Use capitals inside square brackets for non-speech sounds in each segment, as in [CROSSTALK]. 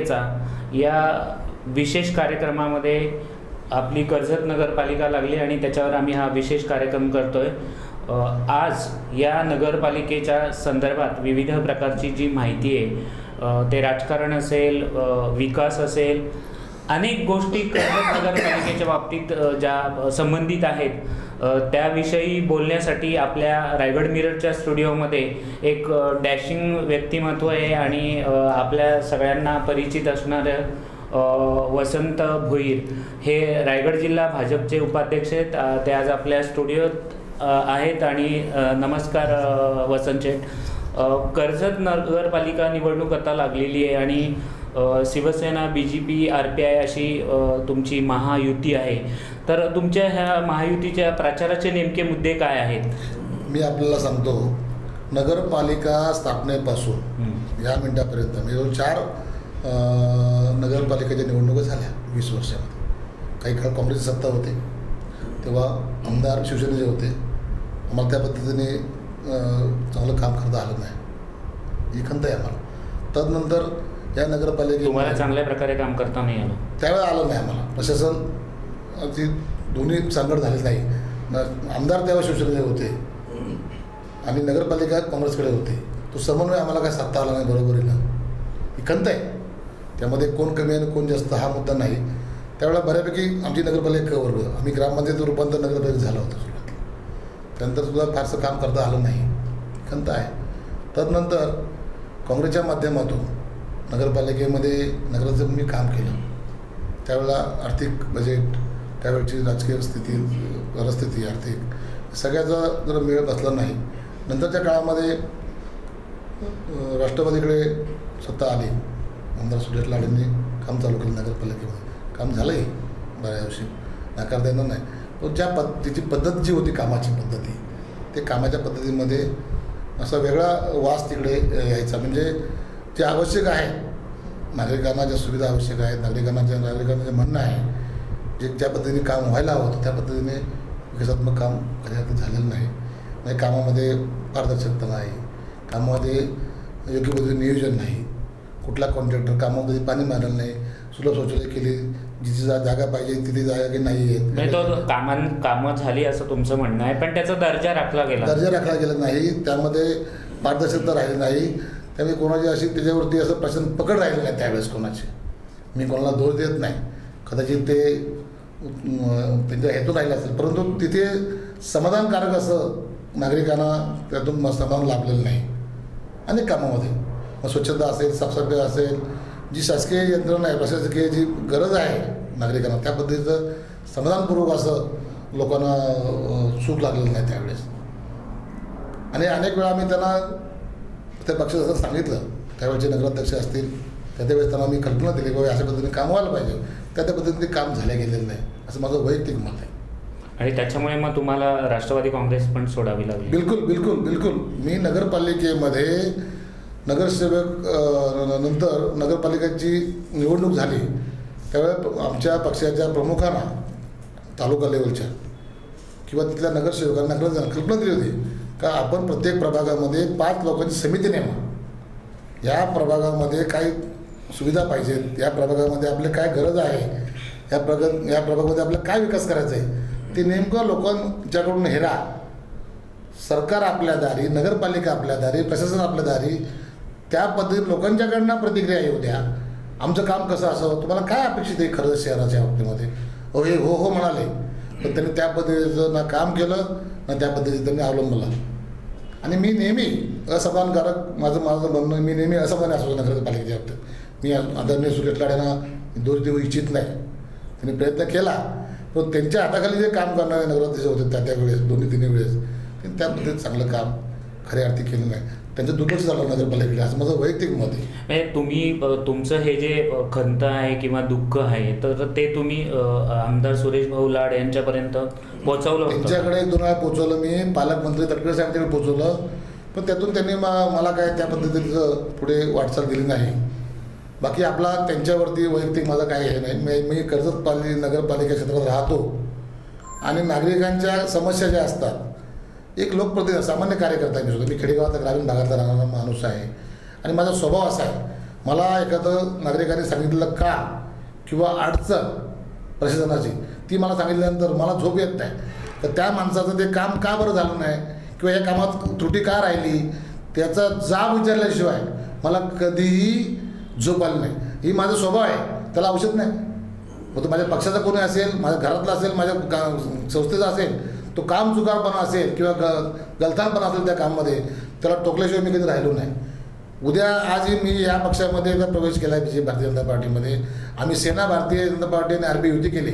नगरपालिकेचा या विशेष कार्यक्रमामध्ये आपली कर्जत नगरपालिका लागली आणि त्याच्यावर आम्ही हा विशेष कार्यक्रम करतोय. आज या नगरपालिकेच्या संदर्भात विविध प्रकारची जी माहिती आहे ते राजकारण असेल विकास असेल अनेक गोष्टी कर्जत नगरपालिकेच्या बाबतीत ज्या संबंधित आहेत त्याविषयी बोलण्यासाठी आपल्या रायगड मिररच्या स्टुडिओमध्ये एक डॅशिंग व्यक्तिमत्व आहे आणि आपल्या सगळ्यांना परिचित असणारं वसंत भुईर. हे रायगड जिल्हा भाजपचे उपाध्यक्ष आहेत. ते आज आपल्या स्टुडिओत आहेत आणि नमस्कार वसंत शेठ. कर्जत नगरपालिका निवडणूक आता लागलेली आहे आणि Shiv Sena B J P R P I अशी तुमची महायुती आहे. तर तुमच्या ह्या महायुतीच्या प्रचाराचे नेमके मुद्दे काय आहेत? मी आपल्याला सांगतो नगरपालिका स्थापनेपासून हं. या मिनिटापर्यंत म्हणजे चार नगरपालिकेच्या निवडणुका झाल्या वीस वर्षामध्ये. काही काळ काँग्रेसची सत्ता होती तेव्हा आमदार शिवसेनेचे होते. आम्हाला त्या पद्धतीने चांगलं काम करता आलं नाही. ही खंत आहे आम्हाला. तदनंतर या नगरपालिके तुम्हाला चांगल्या प्रकारे काम करता नाही आलं. त्यावेळेला आलं नाही आम्हाला. प्रशासन अगदी दोन्ही सांगड झाले नाही. आमदार तेव्हा शिवसेनेचे होते. आणि नगरपालिका काँग्रेसकडे होते. तो समन्वय आम्हाला काय साधता आला नाही बरोबरीनं ही खंत आहे. त्यामध्ये कोण कमी आणि कोण जास्त हा मुद्दा नाही. त्यावेळेला बऱ्यापैकी आमची नगरपालिका वर्ग आम्ही ग्रामपंचायत रूपांतर नगरपालिका झालं होतं त्यानंतर सुद्धा फारसं काम करता आलं नाही. खंत आहे. तदनंतर काँग्रेसच्या माध्यमातून नगरपालिकेमध्ये नगराचं मी काम केलं. त्यावेळेला आर्थिक बजेट त्यावेळची राजकीय स्थिती परिस्थिती आर्थिक सगळ्याचा जर मेळ बसला नाही नंतरच्या काळामध्ये राष्ट्रवादीकडे सत्ता आली. आमदार सुरेश लाडेंनी काम चालू केलं नगरपालिकेमध्ये. काम झालंही बऱ्या वर्षी. नाकार देणार नाही. पण ज्या पद तिची पद्धत जी होती कामाची पद्धती ते कामाच्या पद्धतीमध्ये असा वेगळा वास तिकडे यायचा. म्हणजे जे आवश्यक आहे. नागरिकांना ज्या सुविधा आवश्यक आहेत नागरिकांना ज्या नागरिकांना जे म्हणणं आहे जे ज्या पद्धतीने काम व्हायला हवं होतं त्या पद्धतीने विकासात्मक काम अर्थी झालेलं नाही. म्हणजे कामामध्ये पारदर्शकता नाही. कामामध्ये योग्य पद्धतीने नियोजन नाही. कुठला कॉन्ट्रॅक्टर कामामध्ये पाणी मारलं नाही. सुलभ शौचालय केली जिथे जा जागा पाहिजे तिथे जागा की नाही तो आहेत कामां कामं झाली असं तुमचं म्हणणं आहे पण त्याचा दर्जा राखला गेला. दर्जा राखला गेला नाही. त्यामध्ये पारदर्शकता राहिली नाही. त्यामुळे कोणाची अशी त्याच्यावरती असं प्रश्न पकड राहिलं नाही त्यावेळेस कोणाची. मी कोणाला दोष देत नाही. कदाचित ते त्यांच्या हेतून राहिलं असेल. परंतु तिथे समाधानकारक असं नागरिकांना त्यातून समाधान लाभलेलं नाही. अनेक कामामध्ये. मग स्वच्छता असेल साफसफाई असेल जी शासकीय यंत्रणा आहे प्रशासकीय जी गरज आहे नागरिकांना त्या पद्धतीचं समाधानपूर्वक असं लोकांना सुख लागलेलं नाही त्यावेळेस. आणि अनेक वेळा आम्ही त्यांना त्या पक्षाचं सांगितलं. त्यावेळेचे नगराध्यक्ष असतील त्या त्यावेळेस त्यांना मी कल्पना दिली बाबा अशा पद्धतीने काम व्हायला पाहिजे. त्या त्या पद्धतीने काम झाल्या गेलेलं नाही. असं माझं वैयक्तिक मत आहे. आणि त्याच्यामुळे मग तुम्हाला राष्ट्रवादी काँग्रेस पण सोडावी लागली. बिलकुल बिलकुल बिलकुल. मी नगरपालिकेमध्ये नगरसेवक नंतर नगरपालिकेची निवडणूक झाली. त्यावेळेला आमच्या पक्षाच्या प्रमुखांना तालुका लेवलच्या किंवा तिथल्या नगरसेवकांना नगर कल्पना दिली होती. का आपण प्रत्येक प्रभागामध्ये पाच लोकांची समिती नेमा या प्रभागामध्ये काय सुविधा पाहिजेत. या प्रभागामध्ये आपले काय गरज आहे? या प्रग या प्रभागामध्ये आपलं काय विकास करायचा आहे? ते नेमकं लोकांच्याकडून हेरा. सरकार आपल्या दारी नगरपालिका आपल्या दारी प्रशासन आपल्या दारी त्या पद्धतीत लोकांच्याकडनं प्रतिक्रिया येऊ द्या. आमचं काम कसं असावं? तुम्हाला काय अपेक्षित आहे खरं शहराच्या बाबतीमध्ये? हो हे हो हो म्हणाले. पण त्यांनी त्या पद्धतीचं ना काम केलं ना त्या पद्धतीचं त्यांनी अवलंबलं. आणि मी नेहमी असमानकारक माझं माझं म्हणणं मी नेहमी असमान्य असतो पालिकेच्या बाबतीत. मी आदरणीय सुरेश लाड्यांना दोष देऊ इच्छित नाही. त्यांनी प्रयत्न केला पण त्यांच्या हाताखाली जे काम करणारे नगराध्यक्ष होते त्या त्यावेळेस दोन्ही तिन्ही वेळेस त्यांनी त्या पद्धतीत चांगलं काम खऱ्या अर्थी केलं नाही. त्यांचं दुर्लक्ष झालं नगरपालिकेकडे असं माझं वैयक्तिक मत आहे. म्हणजे तुम्ही तुमचं हे जे खंत आहे किंवा दुःख आहे तर ते तुम्ही आमदार सुरेश भाऊ लाड यांच्यापर्यंत पोहोचवलं त्यांच्याकडे दोन वेळा पोचवलं मी. पालकमंत्री तटकरे साहेबांकडे पोचवलं पण त्यातून त्यांनी मला काय त्या पद्धतीचं पुढे वाटचाल दिली नाही. बाकी आपला त्यांच्यावरती वैयक्तिक माझं काही हे नाही. मी मी कर्जत पाली नगरपालिका क्षेत्रात राहतो. आणि नागरिकांच्या समस्या ज्या असतात एक लोकप्रतिनिधी सामान्य कार्यकर्ता आहे मी सुद्धा. मी खेडेगावातला ग्रामीण भागातला राहणारा माणूस आहे. आणि माझा स्वभाव असा आहे मला एखादं नागरिकाने सांगितलेलं का किंवा अडचण प्रशासनाची ती मला सांगितल्यानंतर मला झोप येत नाही. तर त्या माणसाचं ते काम का बरं झालं नाही? किंवा या कामात त्रुटी का राहिली? त्याचा जाब विचारल्याशिवाय मला कधीही झोप आली नाही. ही माझा स्वभाव आहे. त्याला औषध नाही. मग तो माझ्या पक्षाचा कोणी असेल माझ्या घरातला असेल माझ्या गा संस्थेचा असेल तो काम चुकारपणा असेल किंवा ग गलथानपणा असेल त्या काममध्ये त्याला टोकल्याशिवाय मी कधी राहिलो नाही. उद्या आजही मी या पक्षामध्ये एकदा प्रवेश केला आहे बी जे भारतीय जनता पार्टीमध्ये. आम्ही सेना भारतीय जनता पार्टी आणि आर बी युती केली.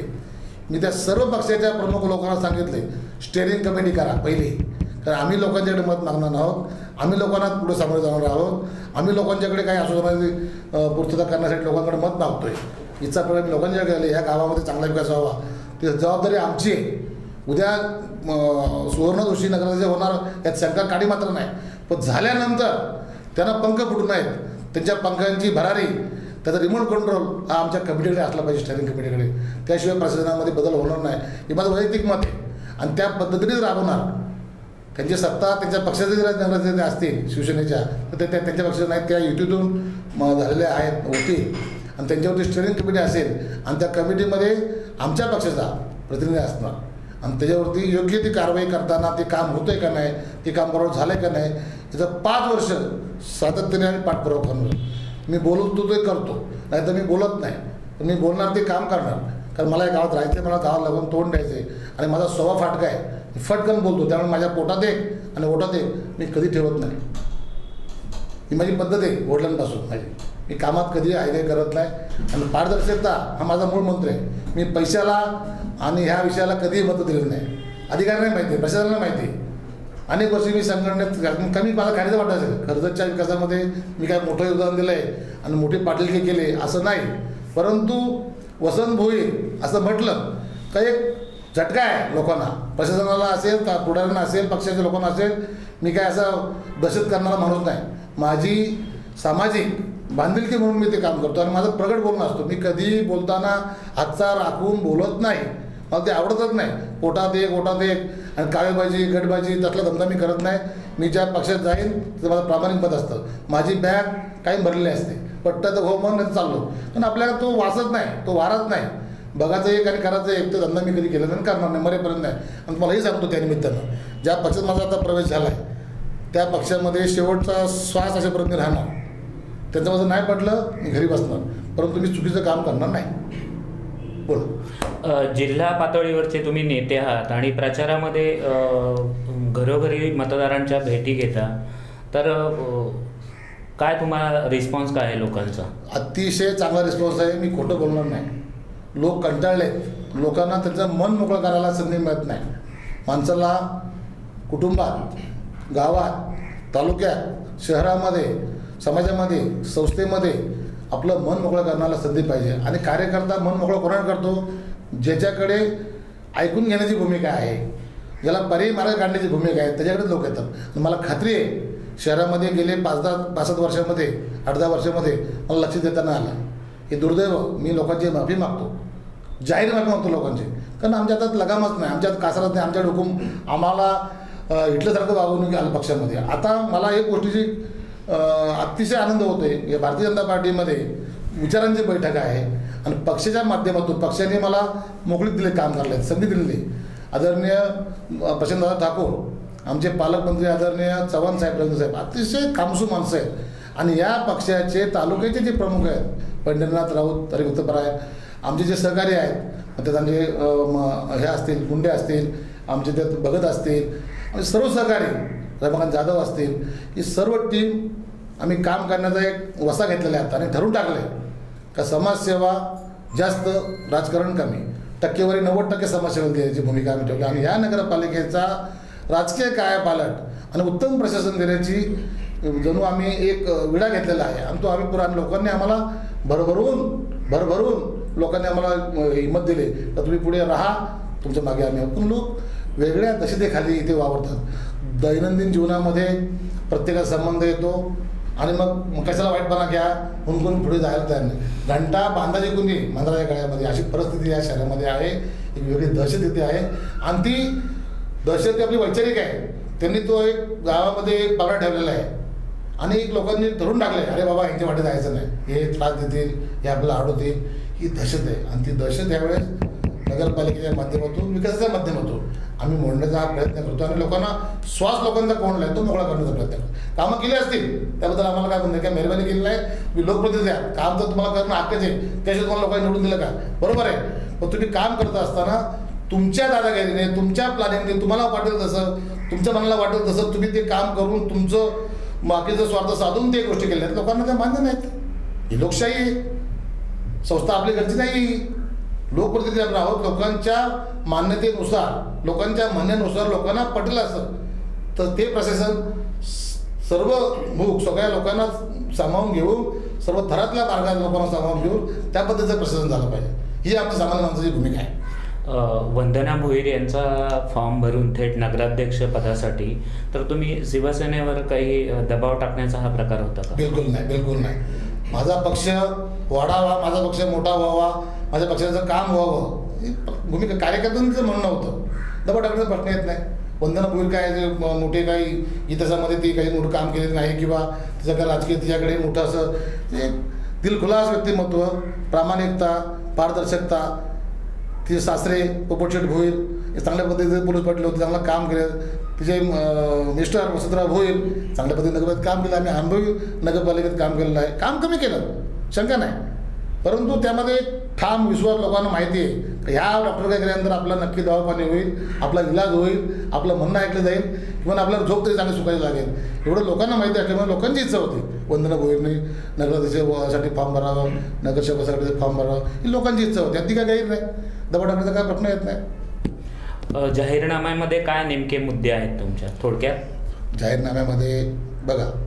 मी त्या सर्व पक्षाच्या प्रमुख लोकांना सांगितले स्टेरिंग कमिटी करा पहिली. कारण आम्ही लोकांच्याकडे मत मागणार आहोत. आम्ही लोकांना पुढे सामोरे जाणार आहोत. आम्ही लोकांच्याकडे काही आश्वासनाची पूर्तता करण्यासाठी लोकांकडे मत मागतोय. इच्छा प्रमाणे लोकांच्याकडे आले या गावामध्ये चांगला विकास व्हावा. ती जबाबदारी आमची आहे. उद्या सुवर्ण जोशी नगराचे होणार यात शंका काढी मात्र नाही. पण झाल्यानंतर त्यांना पंख फुटू नयेत त्यांच्या पंखांची भरारी त्याचा रिमोट कंट्रोल हा आमच्या कमिटीकडे असला पाहिजे स्टॅरिंग कमिटीकडे त्याशिवाय प्रशासनामध्ये बदल होणार नाही. हे माझं वैयक्तिक मत आहे. आणि त्या पद्धतीनेच राबवणार. त्यांची सत्ता त्यांच्या पक्षाचे जर असतील शिवसेनेच्या तर ते त्या- त्यांच्या पक्षाच्या नाहीत. त्या युतीतून झालेल्या आहेत होती आणि त्यांच्यावरती स्टेअरिंग कमिटी असेल आणि त्या कमिटीमध्ये आमच्या पक्षाचा प्रतिनिधी असणार. आणि त्याच्यावरती योग्य ती कारवाई करताना ते काम होतं आहे का नाही ते काम बरोबर झालं आहे का नाही याचं पाच वर्ष सातत्याने आम्ही पाठपुरावा करून मी बोलतो ते करतो. नाही तर मी बोलत नाही. पण मी बोलणार ते काम करणार. कारण मला या गावात राहायचं मला गावात लागून तोंड द्यायचं आहे आणि माझा स्वभाव फाटका आहे. मी फटकन बोलतो त्यामुळे माझ्या पोटात एक आणि ओटात एक. मी कधी ठेवत नाही. ही माझी पद्धत आहे वडिलांपासून माझी. मी कामात कधी आयदे करत नाही. आणि पारदर्शकता हा माझा मूळ मंत्र आहे. मी पैशाला आणि ह्या विषयाला कधीही मत दिलेलं नाही. अधिकाऱ्यांना माहिती आहे प्रशासनाला माहिती. आहे अनेक वर्षी मी संघटनेत कमी मला खायचं वाटायचं कर्जतच्या विकासामध्ये मी काय मोठं योगदान दिलं आहे आणि मोठे पाटीलकी केले असं नाही. परंतु वसंत भोईर असं म्हटलं का एक झटका आहे लोकांना. प्रशासनाला असेल का पुढाऱ्यांना असेल पक्षाच्या लोकांना असेल मी काय असा दहशत करणारा माणूस नाही. माझी सामाजिक बांधिलकी म्हणून मी ते काम करतो आणि माझं प्रगट बोलणं असतो. मी कधीही बोलताना हातचा राखून बोलत नाही. मला ते आवडतच नाही. पोटात एक ओटात एक आणि काळेबाजी गटबाजी त्यातला धंदा मी करत नाही. मी ज्या पक्षात जाईन तर माझं प्रामाणिक पद असतं. माझी बॅग काही भरलेली असते. पट्ट तर हो म्हणून चाललो. पण आपल्याला तो वाचत नाही तो वारत नाही. बघायचं एक आणि करायचं एक तर धंदा मी कधी केला नाही करणार नाही मरेपर्यंत नाही. आणि मलाही सांगतो त्या निमित्तानं. ज्या पक्षात माझा आता प्रवेश झाला आहे त्या पक्षामध्ये शेवटचा श्वास अशापर्यंत राहणार. त्यांचं माझं नाही पडलं मी घरी बसणार. परंतु मी चुकीचं काम करणार नाही. बोल. जिल्हा पातळीवरचे तुम्ही नेते आहात आणि प्रचारामध्ये घरोघरी मतदारांच्या भेटी घेता. तर काय तुम्हाला रिस्पॉन्स काय आहे लोकांचा? अतिशय चांगला रिस्पॉन्स आहे. मी खोटं बोलणार नाही. लोक कंटाळलेत. लोकांना त्यांचं मन मोकळं करायला संधी मिळत नाही. माणसाला कुटुंबात गावात तालुक्यात शहरामध्ये समाजामध्ये संस्थेमध्ये आपलं मन मोकळं करण्याला संधी पाहिजे. आणि कार्यकर्ता मन मोकळं कोणाला करतो? ज्याच्याकडे ऐकून घेण्याची भूमिका आहे. ज्याला पर्यायी मार्ग काढण्याची भूमिका आहे त्याच्याकडे लोक येतात. मला खात्री आहे शहरामध्ये गेले पाच दहा पाच सात वर्षामध्ये आठ दहा वर्षामध्ये मला लक्ष देताना आलं. हे दुर्दैव मी लोकांची माफी मागतो. जाहीर माफी मागतो लोकांची. कारण आमच्या हातात लगामच नाही. आमच्या हात कासरत नाही. आमच्याकडे हुकूम आम्हाला अ, वागवणूक आलं पक्षामध्ये. आता मला एक गोष्टीची अतिशय आनंद होतोय. या भारतीय जनता पार्टीमध्ये विचारांची बैठक आहे. आणि पक्षाच्या माध्यमातून पक्षाने मला मोकळीक दिले काम करायला संधी दिलेली. आदरणीय प्रशांतदादा ठाकूर आमचे पालकमंत्री आदरणीय चव्हाण साहेब रंग साहेब अतिशय कामसू माणसं आहेत. आणि या पक्षाचे तालुक्याचे जे प्रमुख आहेत पंढरीनाथ राऊत तरी आमचे जे सहकारी आहेत त्यात आमचे हे असतील गुंडे असतील आमचे त्यात भगत असतील सर्व सहकारी रमाकांत जाधव असतील ही सर्व टीम आम्ही काम करण्याचा एक वसा घेतलेला आहे आणि ठरवून टाकलं आहे का समाजसेवा जास्त राजकारण कमी. टक्केवारी नव्वद टक्के समाजसेवा देण्याची भूमिका आम्ही ठेवली. आणि या नगरपालिकेचा राजकीय कायापालट आणि उत्तम प्रशासन देण्याची जणू आम्ही एक विडा घेतलेला आहे. आणि तो आम्ही पुरा लोकांनी आम्हाला भरभरून भरभरून लोकांनी आम्हाला हिंमत दिली. तर तुम्ही पुढे राहा. तुमच्या मागे आम्ही आपण पण लोक. वेगळ्या दशेतेखाली इथे वावरतात. दैनंदिन जीवनामध्ये प्रत्येकाचा संबंध येतो आणि मग कशाला वाईटपणा घ्या हुंकून पुढे जायला तयार नाही. घंटा बांधाची कुणी मांजराच्या गळ्यामध्ये अशी परिस्थिती या शहरामध्ये आहे एक वेगळी दहशत इथे आहे. आणि ती दहशत आपली वैचारिक आहे त्यांनी तो एक गावामध्ये एक ठेवलेला आहे. आणि एक लोकांनी धरून टाकले अरे बाबा यांच्या वाटे जायचं नाही. हे त्रास देतील हे आपल्याला अडवतील ही दहशत आहे. आणि ती दहशत यावेळेस नगरपालिकेच्या माध्यमातून विकासाच्या माध्यमातून आम्ही मोडण्याचा हा प्रयत्न करतो आणि लोकांना श्वास लोकांचा कोण आहे तो मोकळा करण्याचा प्रयत्न करतो. कामं केली असतील त्याबद्दल आम्हाला काय म्हणणं काय मेहरबानी केली नाही? मी लोकप्रतिनिधी आहे. काम तर तुम्हाला करणं हक्कच आहे त्याशिवाय तुम्हाला लोकांनी निवडून दिलं का? बरोबर आहे. पण तुम्ही काम करत असताना तुमच्या दादागिरीने तुमच्या प्लॅनिंगने तुम्हाला वाटेल तसं तुमच्या मनाला वाटेल तसं तुम्ही ते काम करून तुमचं बाकीचं स्वार्थ साधून ते गोष्टी केल्या आहेत लोकांना त्या मान्य नाहीत. ही लोकशाही संस्था आपली घरची नाही. लोकप्रतिनिधी आपण आहोत लोकांच्या मान्यतेनुसार लोकांच्या म्हणण्यानुसार लोकांना पटेल असं. तर ते प्रशासन सर्व मूक सगळ्या लोकांना सामावून घेऊन सर्व थरातल्या मार्गात लोकांना सामावून घेऊन त्या पद्धतीचं प्रशासन झालं पाहिजे. ही आमची सामान्य माणसाची भूमिका आहे. वंदना भोईर यांचा फॉर्म भरून थेट नगराध्यक्ष पदासाठी तर तुम्ही शिवसेनेवर काही दबाव टाकण्याचा हा प्रकार होता का? बिलकुल नाही बिलकुल नाही. माझा पक्ष वाढावा माझा पक्ष मोठा व्हावा माझ्या पक्षाचं काम व्हावं. हे भूमिका कार्यकर्त्यांचं म्हणणं होतं. दबा टाकण्याचा प्रश्न येत नाही. वंदना भोईर काय मोठे काही इतिहासामध्ये ती काही मोठं काम केलेलं नाही किंवा तिचं काय राजकीय तिच्याकडे मोठं असं ते दिलखुलास व्यक्तिमत्व प्रामाणिकता पारदर्शकता तिचे सासरे पोपटशेठ भोईर हे चांगल्या पद्धतीचे पोलीस पडले होते चांगलं काम केलं. तिचे मिस्टर वसंतराव भोईर चांगल्या पद्धतीने नगरपालिकेत काम केलं आम्ही अनुभवी नगरपालिकेत काम केलेलं आहे. काम कमी केलं शंका नाही. परंतु त्यामध्ये ठाम विश्वास लोकांना माहिती आहे. की ह्या डॉक्टरकडे गेल्यानंतर आपला नक्की दवापाणी होईल आपला इलाज होईल आपलं म्हणणं ऐकलं जाईल किंवा आपल्याला झोप तरी चांगली सुखायला लागेल. एवढं लोकांना माहिती असल्यामुळे लोकांची इच्छा होती. वंदना भोईरने नगराध्यक्षासाठी फॉर्म भरावं नगरसेवकासाठी फॉर्म भरावं ही लोकांची इच्छा होती. अगदी काय गैर नाही. दबा टाकण्याचा काय प्रश्न येत नाही. जाहीरनाम्यामध्ये काय नेमके मुद्दे आहेत तुमच्या? थोडक्यात? जाहीरनाम्यामध्ये बघा.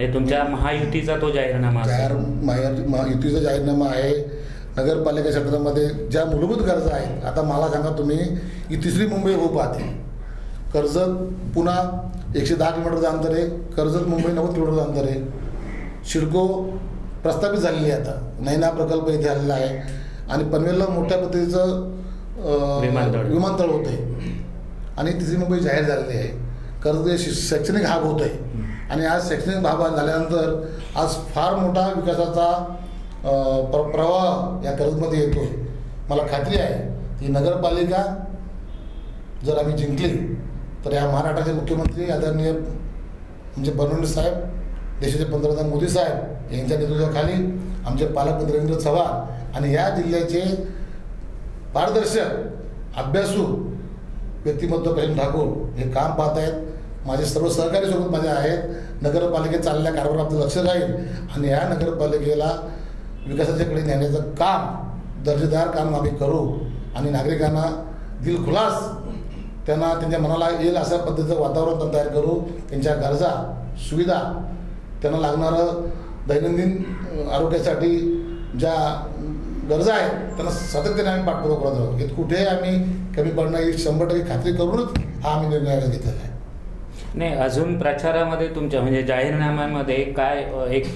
हे तुमच्या महायुतीचा तो जाहीरनामा. जाहीर माया मा- युतीचा जाहीरनामा आहे. नगरपालिका क्षेत्रामध्ये ज्या मूलभूत गरजा आहेत आता मला सांगा तुम्ही ही तिसरी मुंबई होऊ पाहते. कर्जत पुन्हा एकशे दहा किलोमीटरचं अंतर आहे कर्जत मुंबई नव्वद किलोमीटरचं अंतर आहे शिडको प्रस्थापित झालेली आहे आता. नैना प्रकल्प इथे आलेला आहे. आणि पनवेलला मोठ्या पद्धतीचं विमानतळ. विमानतळ होतं आहे आणि तिसरी मुंबई जाहीर झालेली आहे. कर्ज शि- शैक्षणिक हाब होत आहे आणि आज शैक्षणिक भाग झाल्यानंतर आज फार मोठा विकासाचा प्र प्रवाह या कर्जमध्ये येतो आहे मला खात्री आहे की नगरपालिका जर आम्ही जिंकली तर या महाराष्ट्राचे मुख्यमंत्री आदरणीय म्हणजे फडणवीस साहेब देशाचे पंतप्रधान मोदी साहेब यांच्या नेतृत्वाखाली आमचे पालकमंत्री रवींद्र चव्हाण आणि या जिल्ह्याचे पारदर्शक अभ्यासू व्यक्तिमत्व प्रेम ठाकूर हे काम पाहत आहेत माझे सर्व सहकारी सोबत माझे आहेत. नगरपालिकेत चाललेल्या कारभारावर आपलं लक्ष राहील आणि या नगरपालिकेला विकासाच्याकडे नेण्याचं काम दर्जेदार काम आम्ही करू आणि नागरिकांना दिलखुलास त्यांना त्यांच्या मनाला येईल अशा पद्धतीचं वातावरण आपण तयार करू. त्यांच्या गरजा सुविधा त्यांना लागणारं दैनंदिन आरोग्यासाठी ज्या गरजा आहेत त्यांना सातत्याने आम्ही पाठपुरावा करत आहोत यात कुठेही आम्ही कमी पडणार ही शंभर टक्के खात्री करूनच हा आम्ही निर्णय घेतलेला आहे. नाही अजून प्रचारामध्ये तुमच्या म्हणजे जाहीरनाम्यामध्ये काय एक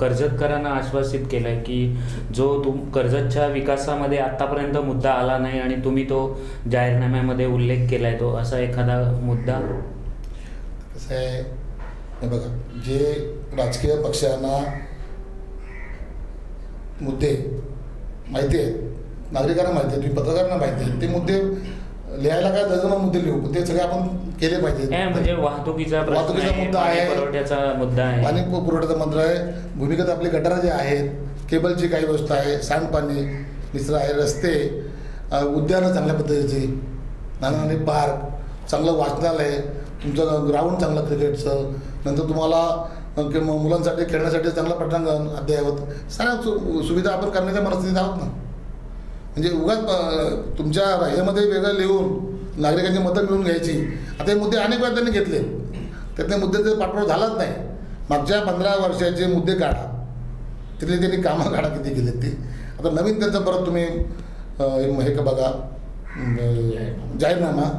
कर्जतकरांना आश्वासित केलंय की जो तुम कर्जतच्या विकासामध्ये आतापर्यंत मुद्दा आला नाही आणि तुम्ही तो जाहीरनाम्यामध्ये उल्लेख केलाय तो असा एखादा मुद्दा? कसं आहे बघा जे राजकीय पक्षांना मुद्दे माहिती आहेत नागरिकांना माहिती आहेत तुम्ही पत्रकारांना माहिती आहेत ते मुद्दे लिहायला काय डझन मुद्दे लिहू पण ते सगळे आपण केले पाहिजे. म्हणजे वाहतुकीचा वाहतुकीचा आहे, मुद्दा आहे. पुरवठ्याचा मुद्दा आहे. पाणी पुरवठ्याचा मंत्र आहे. भूमिगत आपले गटार जे आहेत केबलची काही व्यवस्था आहे सांडपाणी निचरा आहे रस्ते उद्यानं चांगल्या पद्धतीची नानानी पार्क चांगलं वाचनालय तुमचं ग्राउंड चांगलं क्रिकेटचं नंतर तुम्हाला मुलांसाठी खेळण्यासाठी चांगलं पटांगण अद्ययावत साऱ्या सु सुविधा आपण करण्याच्या मनस्थितीत आहोत ना. म्हणजे उगाच तुमच्या ह्याच्यामध्ये वेगळं लिहून नागरिकांची मतं मिळवून घ्यायची. आता हे मुद्दे अनेक वेळा त्यांनी घेतले. त्यातले मुद्दे तर पाठपुरावा झालाच नाही. मागच्या पंधरा वर्षाचे मुद्दे काढा. तिथले त्यांनी कामं काढा किती केलेत ते. आता नवीन त्यांचं परत तुम्ही हे का बघा जाहीरनामा.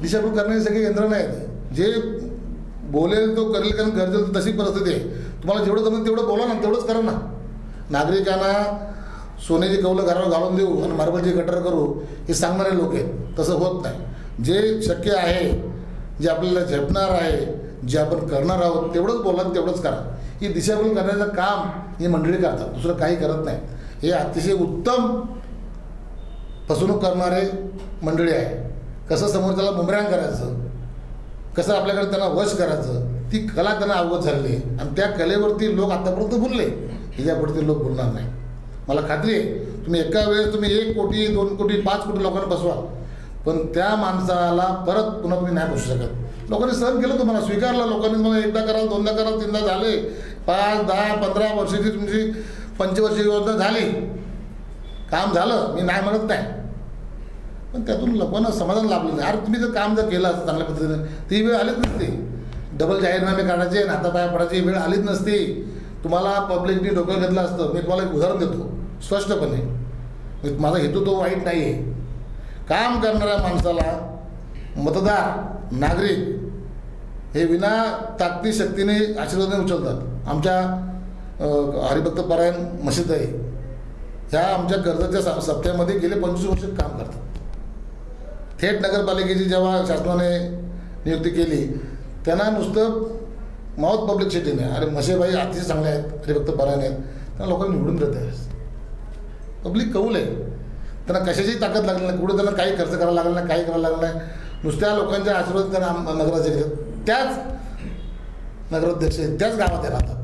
दिशाभूल करणारी सगळी यंत्रणा आहेत. जे बोलेल तो करेल कारण गरजेल तशी परिस्थिती आहे. तुम्हाला जेवढं जमेल तेवढं बोला ना तेवढंच करा ना. नागरिकांना सोन्याची कौलं घरावर घालून देऊ आणि मार्बलची गटर करू हे सांगणारे लोक आहेत. तसं होत नाही. जे शक्य आहे जे आपल्याला झेपणार आहे जे आपण करणार आहोत तेवढंच बोला तेवढंच करा. ही दिशाभूल करण्याचं काम ही मंडळी करतात दुसरं काही करत नाही. हे अतिशय उत्तम फसवणूक करणारे मंडळी आहे. कसं समोर त्याला बुमरँग करायचं? कसं आपल्याकडे त्यांना वश करायचं ती कला त्यांना अवगत झालेली आहे. आणि त्या कलेवरती लोक आतापर्यंत बोलले. ह्याच्यापुढे लोक बोलणार नाही. मला खात्री आहे तुम्ही एका वेळेस तुम्ही एक कोटी दोन कोटी पाच कोटी लोकांना बसवाल पण त्या माणसाला परत पुन्हा तुम्ही नाही बसू शकत. लोकांनी सहन केलं तुम्हाला स्वीकारलं. लोकांनी तुम्हाला एकदा कराल दोनदा कराल तीनदा झाले. पाच दहा पंधरा वर्षाची तुमची पंचवर्षीय योजना झाली. काम झालं. मी नाही म्हणत नाही. पण त्यातून लोकांना समाधान लाभलं नाही. अरे तुम्ही जर काम जर केलं असतं चांगल्या पद्धतीनं ती वेळ आलीच नसते. डबल जाहीरनामे काढायचे नाता हातापाया पडायची वेळ आलीच नसते. तुम्हाला पब्लिकनी डोकं घेतलं असतं मी तुम्हाला एक उदाहरण देतो स्पष्टपणे. माझा हेतू तो वाईट नाही आहे काम करणाऱ्या माणसाला मतदार नागरिक हे विना ताकदी शक्तीने आशीर्वादाने उचलतात. आमच्या हरिभक्त परायण मशीद आहे. ह्या आमच्या कर्जतच्या सप्त्यामध्ये गेले पंचवीस वर्ष काम करतात. थेट नगरपालिकेची जेव्हा शासनाने नियुक्ती केली त्यांना नुसतं माऊथ पब्लिक सिटीने अरे मशेबाई अतिशय चांगले आहेत हरिभक्त परायण आहेत. त्यांना लोकांनी निवडून देत आहे. पब्लिक कौल आहे. त्यांना कशाची ताकद लागली नाही. कुठं त्यांना काही खर्च करायला लागला नाही काही करायला लागलं नाही. नुसत्या लोकांच्या आशीर्वाद त्यांना आम- नगराध्यक्ष त्याच नगराध्यक्ष त्याच गावात ते राहतात.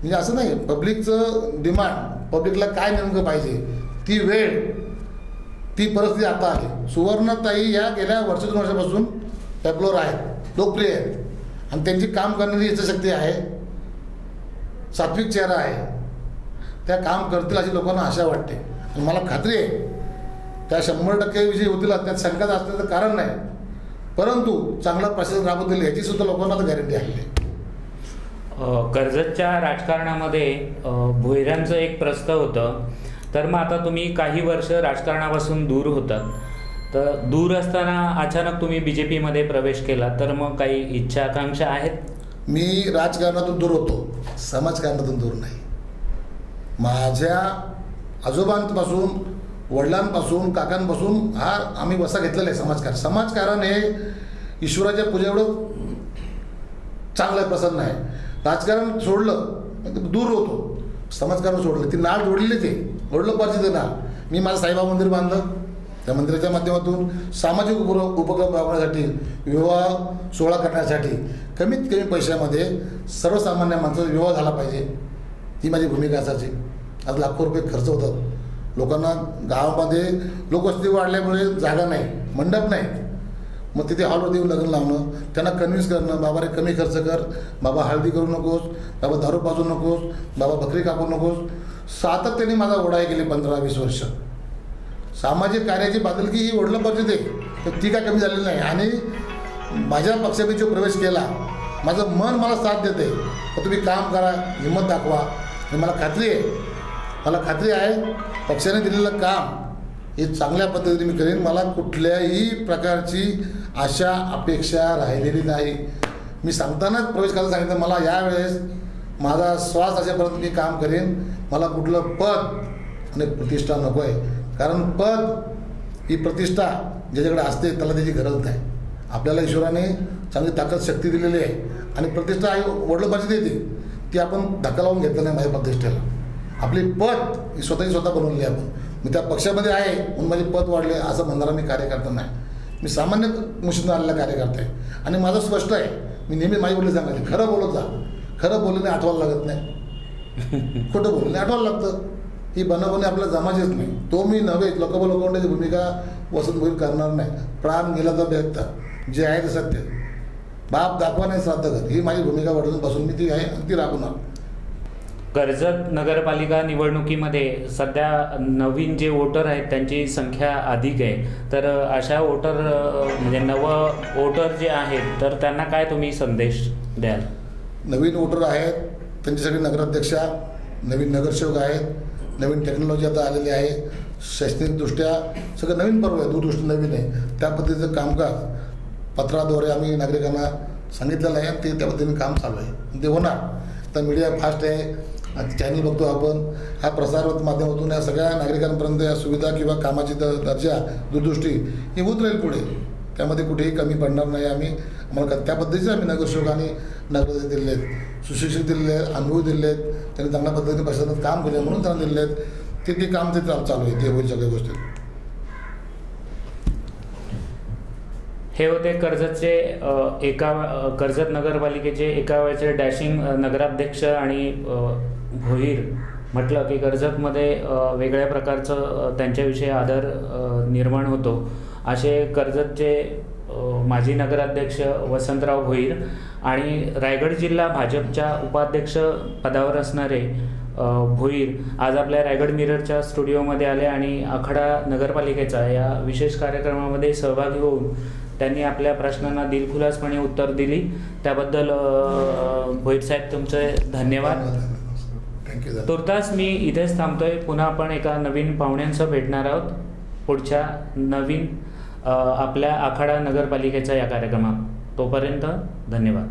म्हणजे असं नाही. पब्लिकचं डिमांड पब्लिकला काय नेमकं पाहिजे ती वेळ ती परिस्थिती आता आली सुवर्णताई या गेल्या वर्ष दोन वर्षापासून पॅपलोर आहेत. लोकप्रिय आहेत. आणि त्यांची काम करण्याची इच्छाशक्ती आहे. सात्विक चेहरा आहे. त्या काम करतील अशी लोकांना आशा वाटते. आणि मला खात्री आहे त्या शंभर टक्के विजयी होतील त्यात शंकाच असल्याचं कारण नाही. परंतु चांगला प्रशासन राबवतील याची सुद्धा लोकांना आता गॅरंटी आहे. कर्जतच्या राजकारणामध्ये अ, एक प्रस्ताव होतं तर मग आता तुम्ही काही वर्ष राजकारणापासून दूर होतात. तर दूर असताना अचानक तुम्ही बी जे पीमध्ये प्रवेश केला तर मग काही इच्छा आकांक्षा आहेत? मी राजकारणातून दूर होतो समाजकारणातून दूर नाही. माझ्या आजोबांपासून वडिलांपासून काकांपासून हा आम्ही वसा घेतलेला आहे समाजकारण. समाजकारण हे ईश्वराच्या पूजेएवढं चांगलं प्रसन्न आहे. राजकारण सोडलं दूर होतो. समाजकारण सोडलं. ती नाळ जोडलेलीच आहे. ओढलं पाहिजे ते नाळ. मी माझं साईबाबा मंदिर बांधलं. त्या मंदिराच्या माध्यमातून सामाजिक उप उपक्रम राबवण्यासाठी विवाह सोहळा करण्यासाठी कमीत कमी पैशामध्ये सर्वसामान्य माणसाचा विवाह झाला पाहिजे. ती माझी भूमिका असायची. आज लाखो रुपये खर्च होतात. लोकांना गावामध्ये लोकवस्ती वाढल्यामुळे जागा नाही मंडप नाही. मग तिथे हॉलवर देऊन लग्न लावणं त्यांना कन्व्हिन्स करणं बाबा रे कमी खर्च कर बाबा हळदी करू नकोस बाबा दारू पाजू नकोस बाबा बकरी कापू नकोस. सातत्याने माझा ओढा केली गेले पंधरा वीस वर्ष. सामाजिक कार्याची बादलकी ही ओढलं पाहिजे ते तर ती काय कमी झालेली नाही. आणि माझ्या पक्षाने जो प्रवेश केला माझं मन मला साथ देते. तर तुम्ही काम करा हिंमत दाखवा. आणि मला खात्री आहे मला खात्री आहे पक्षाने दिलेलं काम हे चांगल्या पद्धतीने मी करेन. मला कुठल्याही प्रकारची आशा अपेक्षा राहिलेली नाही. मी सांगतानाच प्रवेश करायला सांगितलं मला यावेळेस माझा श्वास असेपर्यंत मी काम करेन. मला कुठलं पद आणि प्रतिष्ठा नको आहे. कारण पद ही प्रतिष्ठा ज्याच्याकडे असते त्याला त्याची गरज नाही. आपल्याला ईश्वराने चांगली ताकद शक्ती दिलेली आहे. आणि प्रतिष्ठा आई वडिलोपाची देते ती आपण धक्का लावून घेतलं नाही माझ्या प्रतिष्ठेला. आपली पद ही स्वतःची स्वतः बनवलेली आहे आपण. मी त्या पक्षामध्ये आहे म्हणून माझे पद वाढले असं म्हणणारा मी कार्यकर्ता नाही. मी सामान्य मुशीतून आलेला कार्यकर्ता आहे. आणि माझं स्पष्ट आहे मी नेहमी माझी वडील सांगायचे खरं बोलत जा. खरं बोलल्याने आठवायला लागत नाही. [LAUGHS] खोटं बोलल्याने आठवायला लागतं. ही बनवणे आपल्याला जमाचीच नाही. तो मी नव्हे लोकबल लोकवण्याची भूमिका वसंत भोईर करणार नाही. प्राण गेला तर बेहता जे आहे ते सत्य. बाप दाखवा नाही श्राद्ध कर ही माझी भूमिका वडून बसून मी ती आहे ती राबवणार. कर्जत नगरपालिका निवडणुकीमध्ये सध्या नवीन जे वोटर आहेत त्यांची संख्या अधिक आहे. तर अशा वोटर म्हणजे नव वोटर जे आहेत तर त्यांना काय तुम्ही संदेश द्याल? नवीन वोटर आहेत त्यांच्यासाठी नगराध्यक्षा नवीन नगरसेवक आहेत नवीन टेक्नॉलॉजी आता आलेली आहे. शैक्षणिकदृष्ट्या सगळं नवीन पर्व आहे दूरदृष्टी नवीन आहे. त्या पद्धतीचं कामकाज पत्राद्वारे आम्ही नागरिकांना सांगितलेलं आहे ते त्या पद्धतीने काम चालू आहे. ते होणार. तर मीडिया फास्ट आहे चॅनल बघतो आपण हा प्रसार माध्यमातून या सगळ्या नागरिकांपर्यंत या सुविधा किंवा कामाची दर्जा दूरदृष्टी ही होत राहील पुढे. त्यामध्ये कुठेही कमी पडणार नाही आम्ही. आम्हाला त्या पद्धतीचे आम्ही नगरसेवकांनी आणि नगरपालिका दिलेले आहेत. सुशिक्षित दिलेले आहेत अनुभव दिलेले आहेत. त्यांनी चांगल्या पद्धतीने प्रशासनात काम केलं म्हणून त्यांना दिलेले आहेत. ते ते काम ते चालू आहे. ते होईल सगळ्या गोष्टी. हे होते कर्जतचे एका कर्जत नगरपालिकेचे एका वेळचे डॅशिंग नगराध्यक्ष आणि भोईर म्हटलं की कर्जतमध्ये वेगळ्या प्रकारचं त्यांच्याविषयी आदर निर्माण होतो. असे कर्जतचे माजी नगराध्यक्ष वसंतराव भोईर आणि रायगड जिल्हा भाजपच्या उपाध्यक्ष पदावर असणारे भोईर आज आपल्या रायगड मिररच्या स्टुडिओमध्ये आले आणि आखाडा नगरपालिकेचा या विशेष कार्यक्रमामध्ये सहभागी होऊन त्यांनी आपल्या प्रश्नांना दिलखुलासपणे उत्तर दिली. त्याबद्दल भोईर साहेब तुमचे धन्यवाद. थँक्यू तुर्तास मी इथेच थांबतोय. पुन्हा आपण एका नवीन पाहुण्यांसह भेटणार आहोत. पुढच्या नवीन आपल्या आखाडा नगरपालिकेच्या या कार्यक्रमात. तोपर्यंत धन्यवाद.